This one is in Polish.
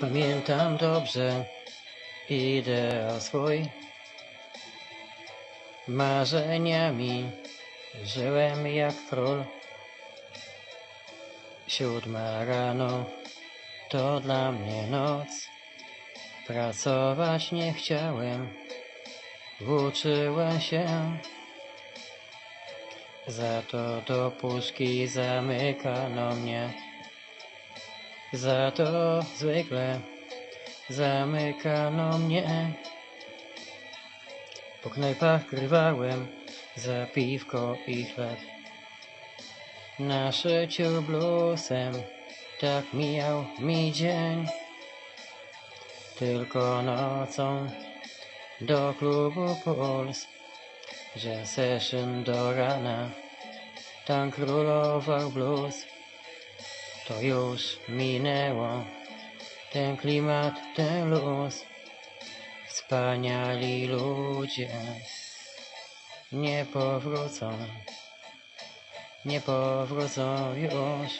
Pamiętam dobrze ideał swój. Marzeniami żyłem jak król. Siódma rano to dla mnie noc. Pracować nie chciałem, uczyłem się. Za to do puszki zamykano mnie. Za to zwykle zamykano mnie. Po knajpach grywałem za piwko i chleb. Na szyciu blusem tak mijał mi dzień. Tylko nocą do klubu Puls, że session do rana, tam królował blues. To już minęło, ten klimat, ten luz. Wspaniali ludzie nie powrócą, nie powrócą już.